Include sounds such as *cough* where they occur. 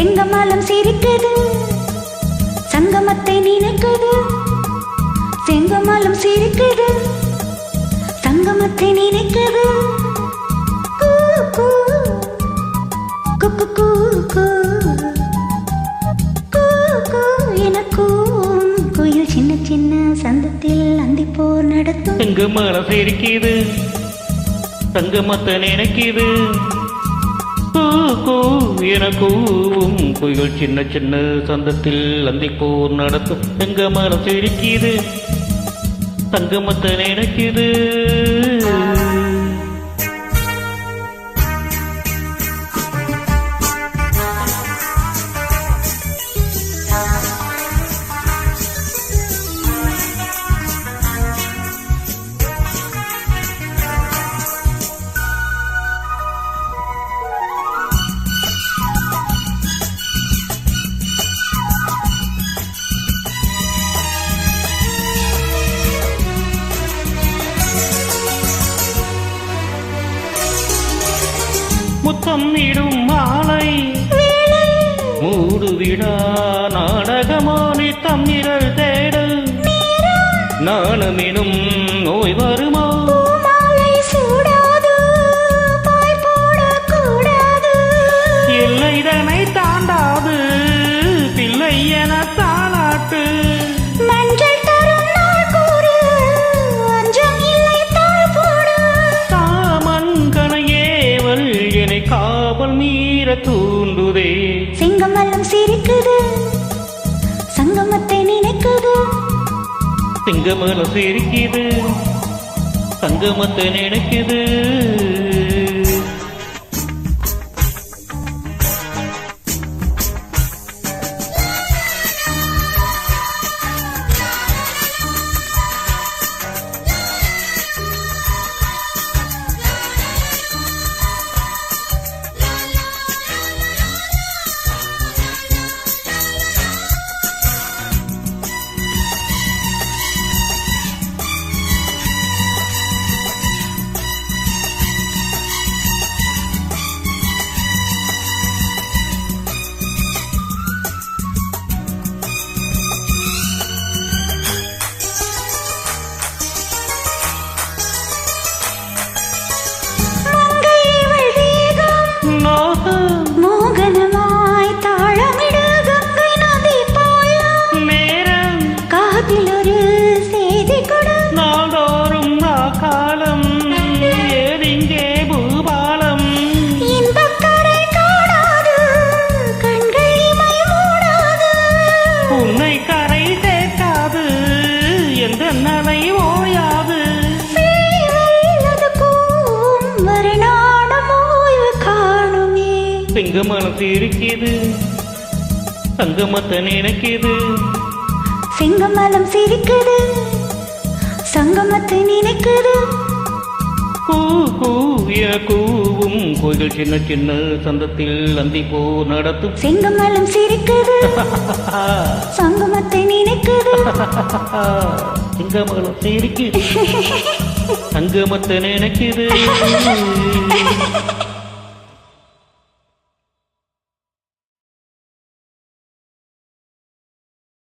செங்கமலம் சிரிக்குது. சங்கமத்தை நினைக்குது. செங்கமலம் சிரிக்குது. சங்கமத்தை நினைக்குது. கூ, கூ. குக்கு, கூ, கூ. கூ, குயில் சின்ன சின்ன சந்தத்தில் அந்திப்போர் நடத்தும். எங்க மனசு இருக்குது தங்கமத்த நினைக்குது. கூ, கூ என கூவும் குயில் சின்ன சின்ன சந்தத்தில் அந்திப்போர் நடத்தும். எங்க மரம் இருக்குது தங்கமத்த நினைக்குது. முத்தம் இடும் மாலை. மூடுவிடா நாடகமானி தம்மிரல் தேடல். நாணமெனும் நோய் வருமா? மீற தூண்டுதே. செங்கமல்லம் சிரிக்குது. சங்கமத்தை நினைக்குது. சிங்கமல சிரிக்குது. தங்கமத்தை நினைக்குது. சிங்க மனசு இருக்குது தங்கமத்தை நினைக்குது. சிங்கமலம் சிரிக்குது. சங்கமத்தை நினைக்குது. கூ கூ என கூவும் கோயில் சின்ன சின்ன சந்தத்தில் அந்தி போ நடத்தும். சிங்கமலம் சிரிக்குது. *laughs* சங்கமத்தை நினைக்குது. சிங்கமலம் சிரிக்குது. தங்கமத்தை நினைக்குது. *laughs*